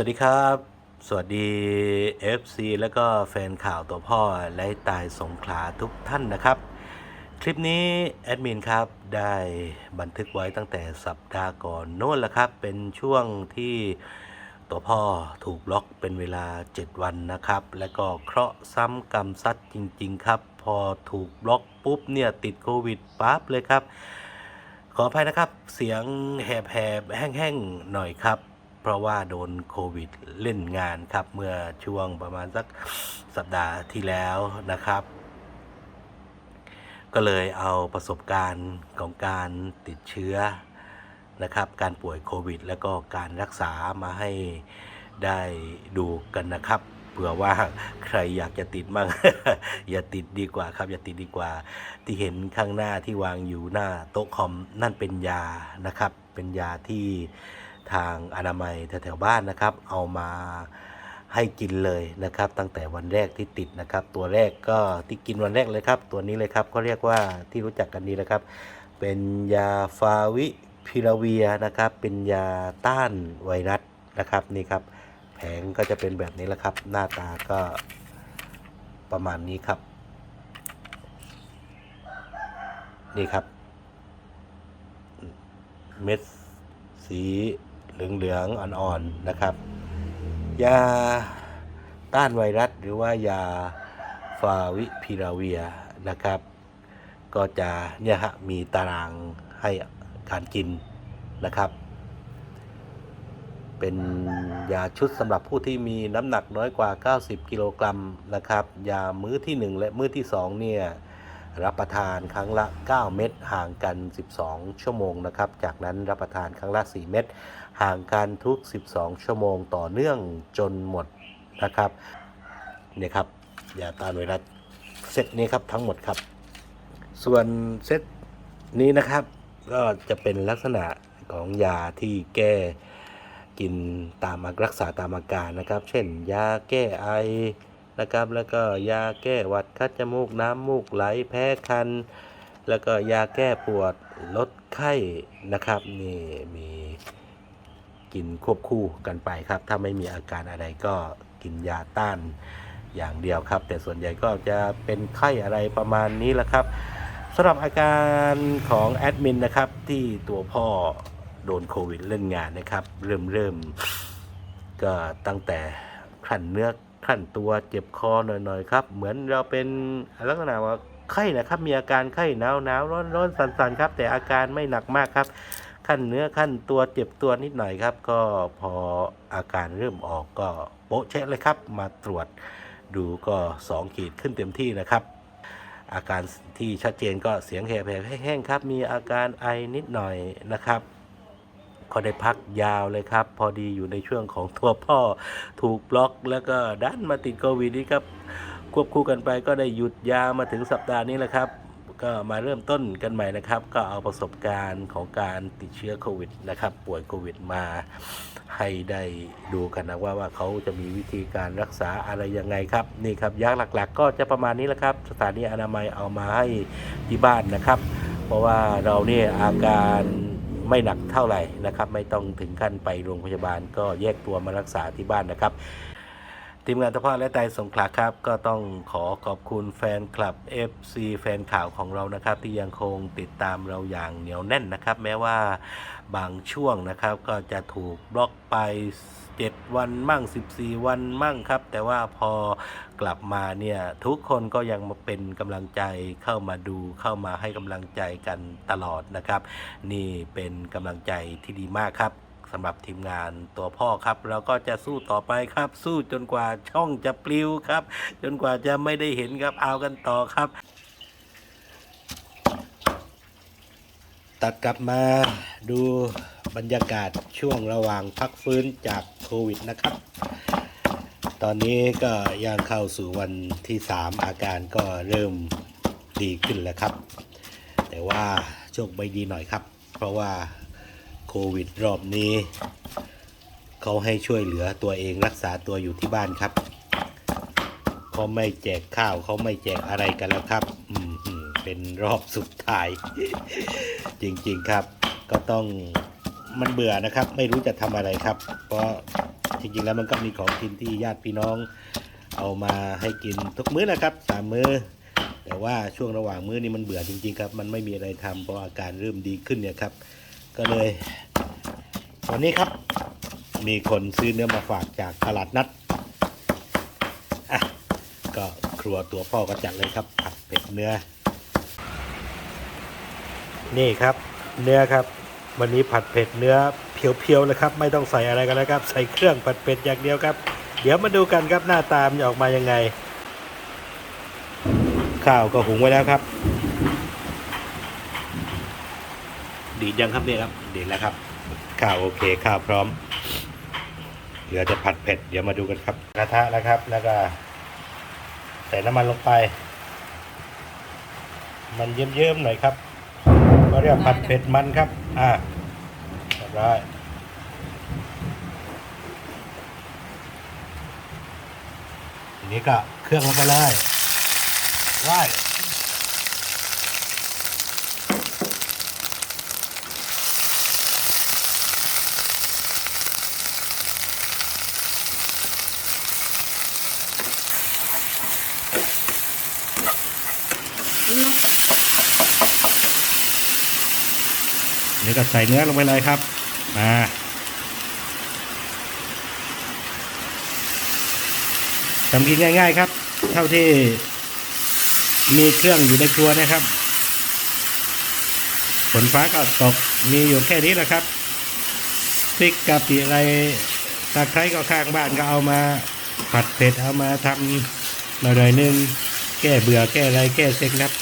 วัสดีครับ สวัสดี FC แล้วก็แฟนข่าวตัวพ่อและตายสงขลาทุกท่านนะครับ คลิปนี้แอดมินครับได้บันทึกไว้ตั้งแต่สัปดาห์ก่อนโน้นแหละครับ เป็นช่วงที่ตัวพ่อถูกบล็อกเป็นเวลา 7 วันนะครับ และก็เคราะห์ซ้ำกรรมซัดจริง ๆ ครับ พอถูกบล็อกปุ๊บเนี่ยติดโควิดปั๊บเลยครับ ขออภัยนะครับเสียงแหบๆแห้งๆหน่อยครับ ราะว่าโดนโควิดเล่นงานครับ เมื่อช่วงประมาณสักสัปดาห์ที่แล้วนะครับ ก็เลยเอาประสบการณ์ของการติดเชื้อนะครับ การป่วยโควิด แล้วก็การรักษามาให้ได้ดูกันนะครับเผื่อว่าใครอยากจะติดมั่งอย่าติดดีกว่าครับ อย่าติดดีกว่า ที่เห็นข้างหน้าที่วางอยู่หน้าโต๊ะคอมนั่นเป็นยานะครับ เป็นยาที่ ทางอนามัยแถวๆบ้านนะครับ เอามาให้กินเลยนะครับ ตั้งแต่วันแรกที่ติดนะครับ ตัวแรกก็ที่กินวันแรกเลยครับ ตัวนี้เลยครับก็เรียกว่าที่รู้จักกันดีนะครับ เป็นยาฟาวิพิราเวียนะครับ เป็นยาต้านไวรัสนะครับนี่ครับ แผงก็จะเป็นแบบนี้แหละครับ หน้าตาก็ประมาณนี้ครับ นี่ครับ เม็ดสี เหลืองๆอ่อนๆนะครับ ยาต้านไวรัสหรือว่ายาฟาวิพิราเวียนะครับ ก็จะเนี่ยฮะมีตารางให้การกินนะครับ เป็นยาชุดสำหรับผู้ที่มีน้ำหนักน้อยกว่า 90 กิโลกรัมนะครับ ยามื้อที่ 1 และมื้อที่ 2 เนี่ย รับประทานครั้งละ 9 เม็ดห่างกัน 12 ชั่วโมงนะครับ จากนั้นรับประทานครั้งละ 4 เม็ดห่างกันทุก 12 ชั่วโมงต่อเนื่องจนหมดนะครับเนี่ยครับยาตานไวรัสเซตนี้ครับทั้งหมดครับ ส่วนเซตนี้นะครับก็จะเป็นลักษณะของยาที่แก้กินตามรักษาตามอาการนะครับ เช่น ยาแก้ไอนะครับ แล้วก็ยาแก้หวัด คัดจมูกน้ำมูกไหลแพ้คัน แล้วก็ยาแก้ปวดลดไข้นะครับนี่มีกินควบคู่กันไปครับ ถ้าไม่มีอาการอะไรก็กินยาต้านอย่างเดียวครับ แต่ส่วนใหญ่ก็จะเป็นไข้อะไรประมาณนี้แหละครับสำหรับอาการของแอดมินนะครับที่ตัวพ่อโดนโควิดเล่นงานนะครับ เริ่มเริ่มก็ตั้งแต่ขันเนื้อ ขั้นตัวเจ็บคอหน่อยๆครับ เหมือนเราเป็นลักษณะว่าไข้นะครับ มีอาการไข้หนาวหนาวร้อนร้อนสั่นๆครับ แต่อาการไม่หนักมากครับ ขั้นเนื้อขั้นตัวเจ็บตัวนิดหน่อยครับ ก็พออาการเริ่มออกก็โป๊ะเช็คเลยครับ มาตรวจดูก็ 2 ขีดขึ้นเต็มที่นะครับ อาการที่ชัดเจนก็เสียงแหบแห้งครับ มีอาการไอนิดหน่อยนะครับ ก็ได้พักยาวเลยครับ พอดีอยู่ในช่วงของตัวพ่อถูกบล็อกแล้วก็ดันมาติดโควิดนี่ครับ ควบคู่กันไปก็ได้หยุดยาวมาถึงสัปดาห์นี้แหละครับก็มาเริ่มต้นกันใหม่นะครับ ก็เอาประสบการณ์ของการติดเชื้อโควิดนะครับ ป่วยโควิดมาให้ได้ดูกันนะว่าว่าเขาจะมีวิธีการรักษาอะไรยังไงครับ นี่ครับยาหลักๆ ก็จะประมาณนี้แหละครับ สถานีอนามัยเอามาให้ที่บ้านนะครับ เพราะว่าเราเนี่ยอาการ ไม่หนักเท่าไหร่นะครับ ไม่ต้องถึงขั้นไปโรงพยาบาล ก็แยกตัวมารักษาที่บ้านนะครับ ทีมงานทพและไตสงขลาครับ ก็ต้องขอขอบคุณแฟนคลับ FC แฟนข่าวของเรานะครับ ที่ยังคงติดตามเราอย่างเหนียวแน่นนะครับ แม้ว่าบางช่วงนะครับก็จะถูกบล็อกไป 7 วันมั่ง 14 วันมั่งครับ แต่ว่าพอกลับมาเนี่ยทุกคนก็ยังมาเป็นกำลังใจเข้ามาดูเข้ามาให้กำลังใจกันตลอดนะครับ นี่เป็นกำลังใจที่ดีมากครับสำหรับทีมงานตัวพ่อครับเราก็จะสู้ต่อไปครับ สู้จนกว่าช่องจะปลิวครับ จนกว่าจะไม่ได้เห็นครับเอากันต่อครับ ตัดกลับมาดูบรรยากาศช่วงระหว่างพักฟื้นจาก โควิดนะครับ ตอนนี้ก็ย่างเข้าสู่วันที่ 3 อาการก็เริ่มดีขึ้นแล้วครับ แต่ว่าโชคไม่ดีหน่อยครับ เพราะว่าโควิดรอบนี้ เขาให้ช่วยเหลือตัวเองรักษาตัวอยู่ที่บ้านครับเขาไม่แจกข้าวเขาไม่แจกอะไรกันแล้วครับเป็นรอบสุดท้าย จริงๆครับ ก็ต้อง มันเบื่อนะครับ ไม่รู้จะทำอะไรครับ เพราะจริงๆแล้วมันก็มีของกินที่ญาติพี่น้อง เอามาให้กินทุกมื้อนะครับสามมื้อ แต่ว่าช่วงระหว่างมื้อนี้มันเบื่อจริงๆครับ มันไม่มีอะไรทำเพราะอาการเริ่มดีขึ้นเนี่ยครับ ก็เลยวันนี้ครับมีคนซื้อเนื้อมาฝากจากตลาดนัดอะก็ครัวตัวพ่อก็จัดเลยครับผัดเผ็ดเนื้อ นี่ครับ เนื้อครับ วันนี้ผัดเผ็ดเนื้อเพียวๆเลยครับ ไม่ต้องใส่อะไรกันแล้วครับ ใส่เครื่องผัดเผ็ดอย่างเดียวครับ เดี๋ยวมาดูกันครับหน้าตามนจะออกมายังไง ข้าวก็หุงไว้แล้วครับ ดีดยังครับเนี่ยครับดีดแล้วครับ ข้าวโอเคข้าวพร้อมเหลือจะผัดเผ็ดเดี๋ยวมาดูกันครับ กระทะนะครับ แล้วก็ใส่น้ำมันลงไป มันเยิ้มๆหน่อยครับก็เรียกผัดเผ็ดมันครับ อ่าเรียบร้อยทีนี้ก็เครื่องลงไปเลยว้าย เดี๋ยวก็ใส่เนื้อลงไปเลยครับมาทำกินง่าย ๆ ครับ เท่าที่มีเครื่องอยู่ในครัวนะครับฝนฟ้าก็ตกมีอยู่แค่นี้แหละครับพริกกะปิอะไรตะไคร้ก็ข้างบ้านก็เอามาผัดเผ็ดเอามาทำหน่อยนึง แก้เบื่อแก้อะไรแก้เซ็งครับ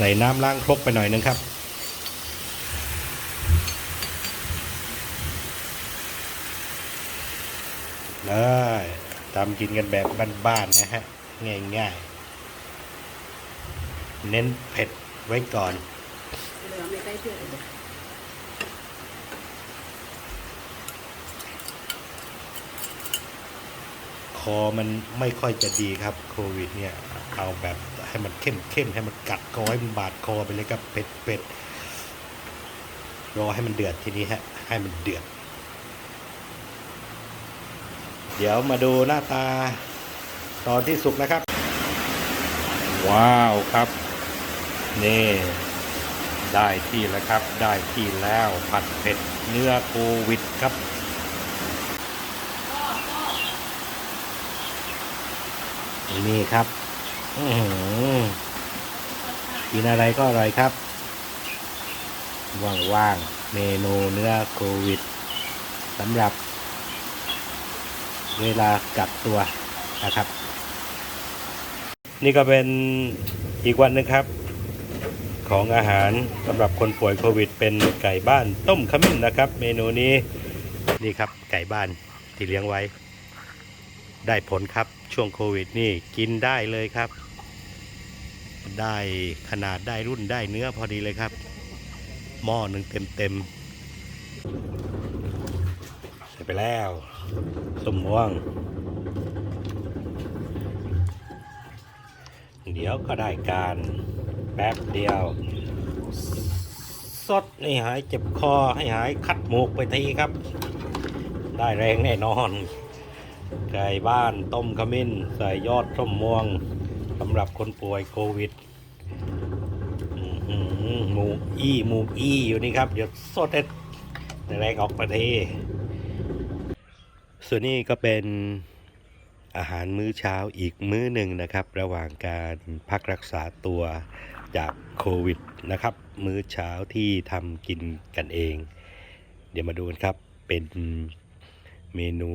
ใส่น้ำล้างครกไปหน่อยนึงครับ ได้ตามกินกันแบบบ้านๆนะฮะ ง่ายๆ เน้นเผ็ดไว้ก่อนคอมันไม่ค่อยจะดีครับโควิดเนี่ย เอาแบบ ให้มันเข้มเข้มให้มันกัดคอให้มันบาดคอไปเลยครับเผ็ดเผ็ดรอให้มันเดือดทีนี้ฮะให้มันเดือด เดี๋ยวมาดูหน้าตาตอนที่สุกนะครับ ว้าวครับ นี่ ได้ที่แล้วครับ ได้ที่แล้วผัดเผ็ดเนื้อโควิดครับนี่ครับ อื้อหือ กินอะไรก็อร่อยครับ ว่างๆ เมนูเนื้อโควิดสำหรับ เวลากักตัวนะครับ นี่ก็เป็นอีกวันนึงครับ ของอาหารสำหรับคนป่วยโควิด เป็นไก่บ้านต้มขมิ้นนะครับ เมนูนี้นี่ครับไก่บ้านที่เลี้ยงไว้ ได้ผลครับช่วงโควิดนี่กินได้เลยครับ ได้ขนาดได้รุ่นได้เนื้อพอดีเลยครับ หม้อหนึ่งเต็มเต็มใส่ไปแล้วส้มม่วง เดี๋ยวก็ได้การแป๊บเดียวสดให้หายเจ็บคอให้หายคัดหมูกไปทีครับ ได้แรงแน่นอน ไก่บ้านต้มขมิ้น ใส่ยอดส้มม่วง สำหรับคนป่วยโควิดหมูอี้หมูอี้อยู่นี่ครับ เดี๋ยวสดเด็ดแรงออกประเทส่วนนี้ก็เป็นอาหารมื้อเช้าอีกมื้อหนึ่งนะครับ ระหว่างการพักรักษาตัวจากโควิดนะครับ มื้อเช้าที่ทำกินกันเอง เดี๋ยวมาดูกันครับเป็นเมนู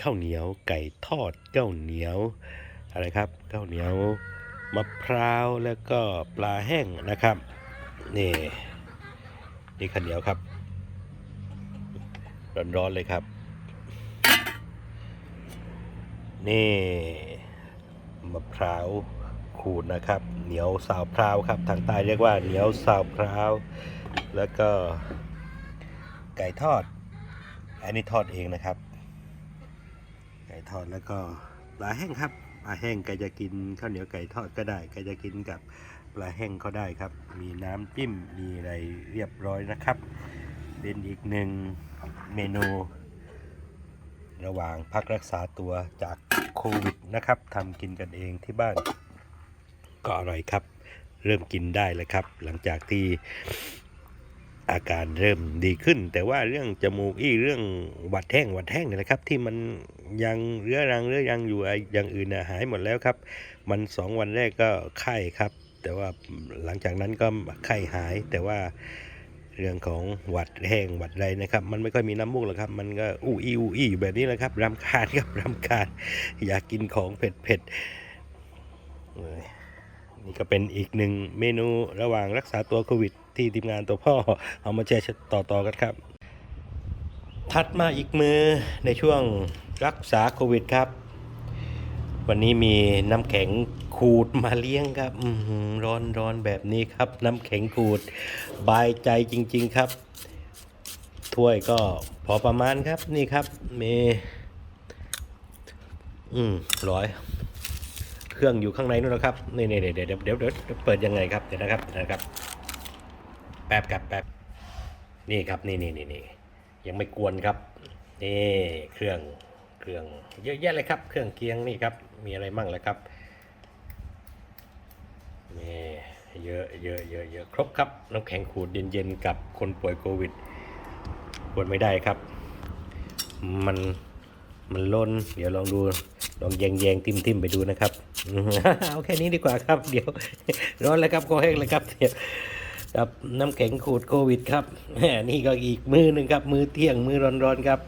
ข้าวเหนียวไก่ทอดข้าเหนียว อะไรครับข้าวเหนียวมะพร้าวแล้วก็ปลาแห้งนะครับนี่นี่ข้าวเหนียวครับร้อนๆเลยครับ นี่มะพร้าวขูดนะครับ เหนียวสาวพร้าวครับทางใต้เรียกว่าเหนียวสาวพร้าว แล้วก็ไก่ทอด อันนี้ทอดเองนะครับ ไก่ทอดแล้วก็ปลาแห้งครับ ลาแห้งใครจะกินข้าวเหนียวไก่ทอดก็ได้ใครจะกินกับปลาแห้งเขาได้ครับ มีน้ำจิ้มมีอะไรเรียบร้อยนะครับ เป็นอีกหนึ่งเมนู ระหว่างพักรักษาตัวจากโควิดนะครับทำกินกันเองที่บ้านก็อร่อยครับ เริ่มกินได้แล้วครับ หลังจากที่ อาการเริ่มดีขึ้น แต่ว่าเรื่องจมูกอี้เรื่องหวัดแห้งหวัดแห้งเนี่ยนะครับ ที่มันยังเรื้อรังเรื้อรังอยู่ไอ้ย่างอื่นหายหมดแล้วครับ มันสองวันแรกก็ไข้ครับ แต่ว่าหลังจากนั้นก็ไข้หาย แต่ว่าเรื่องของหวัดแห้งหวัดไรนะครับ มันไม่ค่อยมีน้ำมูกหรอกครับ มันก็อู้อี้อู้อี้อยู่แบบนี้แหละครับรำคาญครับรำคาญอยากกินของเผ็ดเผ็ดนี่ก็เป็นอีกหนึ่งเมนูระหว่างรักษาตัวโควิด ที่ทีมงานตัวพ่อเอามาแชร์ต่อๆกันครับ ถัดมาอีกมือในช่วงรักษาโควิดครับ วันนี้มีน้ำแข็งขูดมาเลี้ยงครับอื้อหือร้อนร้อนแบบนี้ครับ น้ำแข็งขูดบายใจจริง ๆครับถ้วยก็พอประมาณครับนี่ครับมีอืมร้อย เครื่องอยู่ข้างในนู่นนะครับนี่นี่เดี๋ยวเดี๋ยวเดี๋ยวเปิดยังไงครับเดี๋ยวนะครับเดี๋ยวนะครับ แป๊บครับแป๊บนี่ครับนี่นี่นี่นี่ยังไม่กวนครับนี่เครื่องเครื่องเยอะแยะเลยครับ เครื่องเคียงนี่ครับ มีอะไรมั่งแล้วครับนี่เยอะเยอะเยอะเยอะครบครับน้ำแข็งขูดเย็นๆกับคนป่วยโควิดกวนไม่ได้ครับ มันมันล้น เดี๋ยวลองดูลองแยงแยงทิมทิมๆไปดูนะครับเอาแค่นี้ดีกว่าครับ เดี๋ยวร้อนแล้วครับคอแห้งแล้วครับเดี๋ยว กับน้ำแข็งขูดโควิดครับนี่ก็อีกมือหนึ่งครับ มือเที่ยงมือร้อนๆครับ